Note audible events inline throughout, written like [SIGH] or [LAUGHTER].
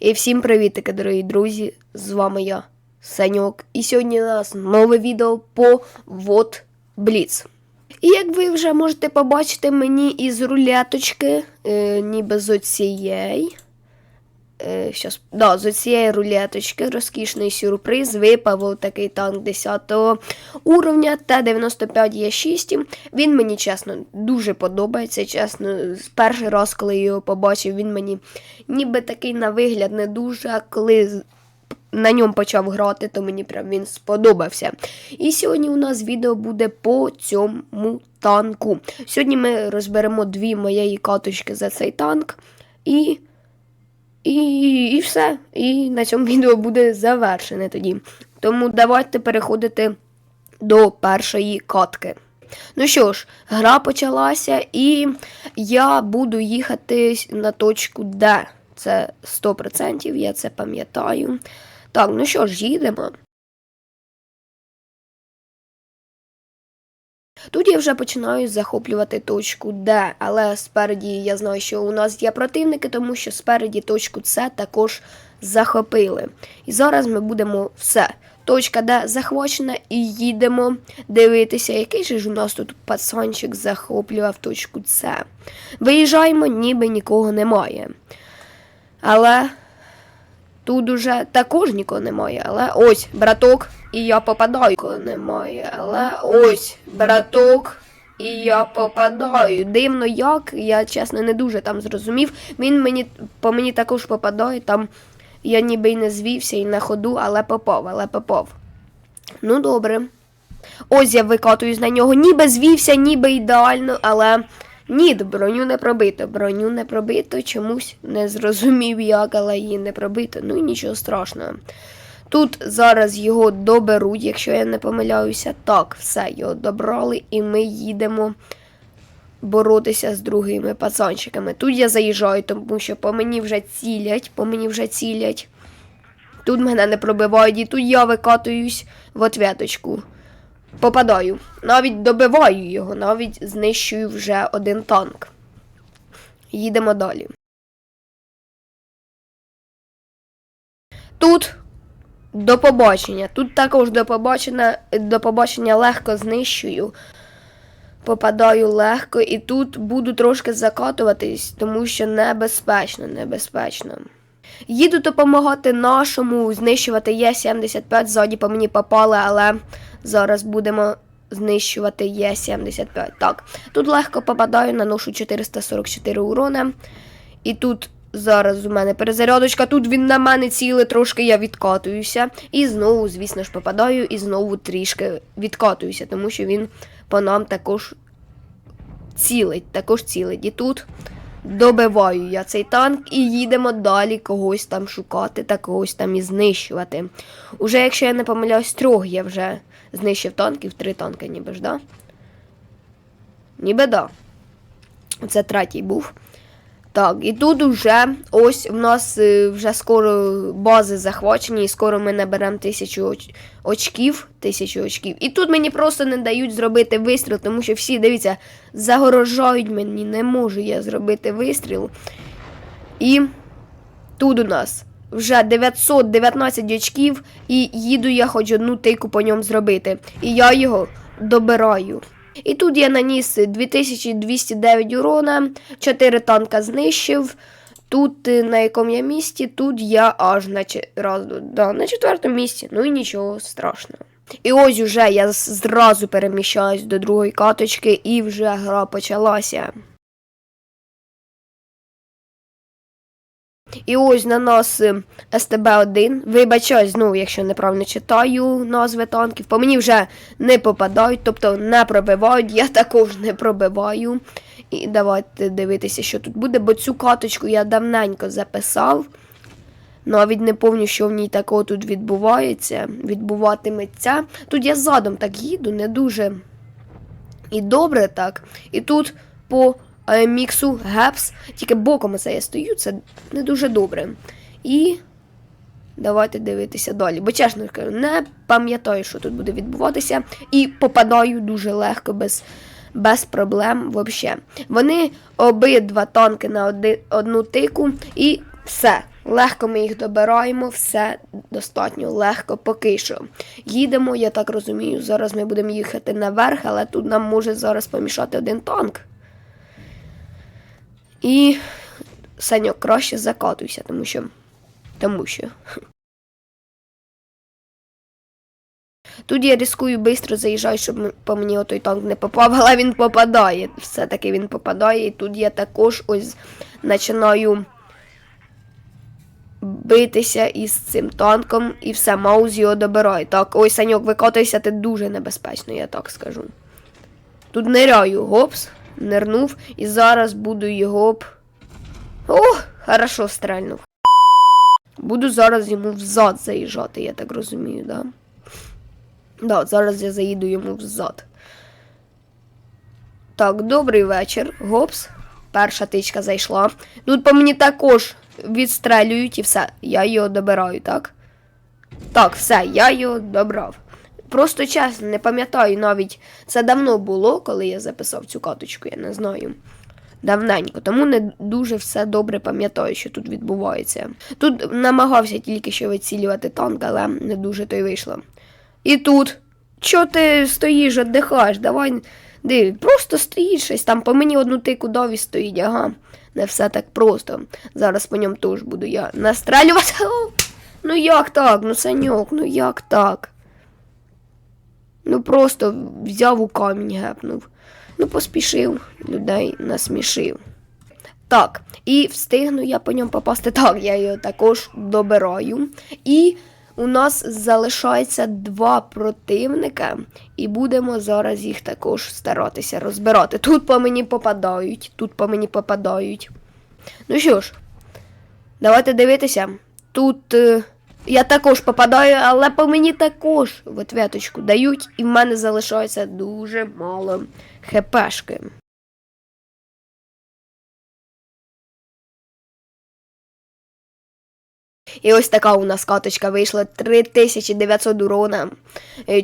І всім привітики, дорогі друзі! З вами я, Саньок. І сьогодні у нас нове відео по Вот Бліц. І як ви вже можете побачити мені із руляточки, е, ніби з оцієї. Е, щас, да, з оцієї рулеточки розкішний сюрприз випав такий танк 10 уровня Т-95Е6. Він мені чесно дуже подобається. Чесно, перший раз, коли я його побачив, він мені ніби такий на вигляд не дуже. А коли на ньому почав грати, то мені прям він сподобався. І сьогодні у нас відео буде по цьому танку. Сьогодні ми розберемо дві моєї каточки за цей танк. І. І, і все. І на цьому [LAUGHS] відео буде завершене тоді. Тому давайте переходити до першої катки. Ну що ж, гра почалася, і я буду їхати на точку Д. Це 100%, я це пам'ятаю. Так, ну що ж, їдемо. Тут я вже починаю захоплювати точку Д, але спереді я знаю, що у нас є противники, тому що спереді точку С також захопили. І зараз ми будемо все. Точка Д захвачена і їдемо дивитися, який же ж у нас тут пацанчик захоплював точку С. Виїжджаємо, ніби нікого немає. Але Тут уже також нікого немає, але ось браток, і я попадаю. Нікого немає, але ось браток, і я попадаю. Дивно як, я чесно не дуже там зрозумів. Він мені по мені також попадає. Там я ніби й не звівся і на ходу, але попав, але попав. Ну добре. Ось я викатуюсь на нього, ніби звівся, ніби ідеально, але ні, броню не пробито. Броню не пробито, чомусь не зрозумів як, але її не пробито. Ну і нічого страшного. Тут зараз його доберуть, якщо я не помиляюся. Так, все, його добрали, і ми їдемо боротися з другими пацанчиками. Тут я заїжджаю, тому що по мені вже цілять, по мені вже цілять. Тут мене не пробивають, і тут я викатуюсь в ответочку. Попадаю. Навіть добиваю його, навіть знищую вже один танк. Їдемо далі. Тут до побачення. Тут також до побачення, до побачення легко знищую. Попадаю легко і тут буду трошки закатуватись, тому що небезпечно, небезпечно. Їду допомагати нашому знищувати Є-75. Ззаді по мені попали, але зараз будемо знищувати Є-75. Так, тут легко попадаю, наношу 444 урона. І тут зараз у мене перезарядочка. Тут він на мене ціле, трошки я відкатуюся. І знову, звісно ж, попадаю, і знову трішки відкатуюся, тому що він по нам також цілить, також цілить. І тут добиваю я цей танк і їдемо далі когось там шукати та когось там і знищувати. Уже, якщо я не помиляюсь, трьох я вже знищив танків, три танки ніби ж, да? Ніби да. Це третій був. Так, і тут вже ось в нас е, вже скоро бази захвачені, і скоро ми наберемо тисячу оч- очків. Тисячу очків. І тут мені просто не дають зробити вистріл, тому що всі, дивіться, загорожають мені, не можу я зробити вистріл. І тут у нас вже 919 очків, і їду я хоч одну тику по ньому зробити. І я його добираю. І тут я наніс 2209 урона, 4 танка знищив. Тут е, на якому я місці, тут я аж на, раз, да, на четвертому місці. Ну і нічого страшного. І ось уже я зразу переміщаюсь до другої каточки, і вже гра почалася. І ось на нас е, СТБ-1. Вибачаюсь знову, якщо неправильно читаю назви танків. По мені вже не попадають, тобто не пробивають. Я також не пробиваю. І давайте дивитися, що тут буде, бо цю каточку я давненько записав. Навіть не пам'ятаю, що в ній такого тут відбувається, відбуватиметься. Тут я задом так їду, не дуже і добре так. І тут по міксу гепс, тільки боком це я стою, це не дуже добре. І давайте дивитися далі. Бо чесно кажу, не пам'ятаю, що тут буде відбуватися, і попадаю дуже легко, без, без проблем взагалі. Вони обидва танки на оди, одну тику, і все. Легко ми їх добираємо, все достатньо легко поки що. Їдемо, я так розумію, зараз ми будемо їхати наверх, але тут нам може зараз помішати один танк. І Саньок, краще закатуйся, тому що. Тому що. Тут я рискую швидко заїжджаю, щоб по мені отой танк не попав, але він попадає. Все-таки він попадає. І тут я також ось починаю битися із цим танком і все, маус його добирає. Так, ой, Саньок, викотуйся, ти дуже небезпечно, я так скажу. Тут ниряю, гопс, нирнув, і зараз буду його б. О, хорошо стрельнув. Буду зараз йому взад заїжджати, я так розумію, да? Да, зараз я заїду йому взад. Так, добрий вечір. Гопс. Перша тичка зайшла. Тут по мені також відстрелюють і все. Я його добираю, так? Так, все, я його добрав. Просто чесно, не пам'ятаю навіть. Це давно було, коли я записав цю каточку, я не знаю. Давненько, тому не дуже все добре пам'ятаю, що тут відбувається. Тут намагався тільки що вицілювати танк, але не дуже то й вийшло. І тут. Чо ти стоїш, віддихаєш? Давай. Диви, просто стоїш щось там по мені одну тику дав і стоїть, ага. Не все так просто. Зараз по ньому теж буду я настрелювати. [LAUGHS] Ну як так? Ну саньок, ну як так? Ну просто взяв у камінь гепнув. Ну, поспішив, людей насмішив. Так, і встигну я по ньому попасти. Так, я його також добираю. І у нас залишається два противника, і будемо зараз їх також старатися розбирати. Тут по мені попадають, тут по мені попадають. Ну що ж, давайте дивитися. Тут е, я також попадаю, але по мені також в ответочку дають, і в мене залишається дуже мало хпшки. І ось така у нас каточка вийшла 3900 урона,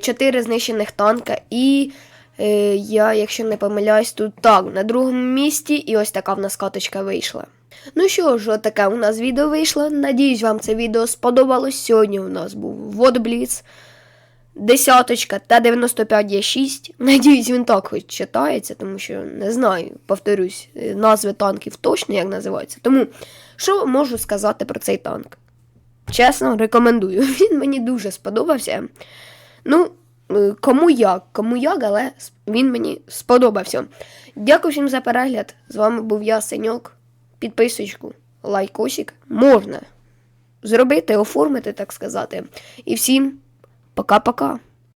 4 знищених танка і. е, Я, якщо не помиляюсь, тут так, на другому місці, і ось така в нас каточка вийшла. Ну що ж, отаке у нас відео вийшло. Надіюсь, вам це відео сподобалось. Сьогодні у нас був Водбліц, десяточка та 95 є 6. Надіюсь, він так хоч читається, тому що не знаю, повторюсь, е, назви танків точно як називаються. Тому що можу сказати про цей танк? Чесно, рекомендую. [LAUGHS] Він мені дуже сподобався. Ну, е, кому як, кому як, але він мені сподобався. Дякую всім за перегляд. З вами був я, Сеньок. Підписочку, лайкосик можна зробити, оформити, так сказати. І всім пока-пока.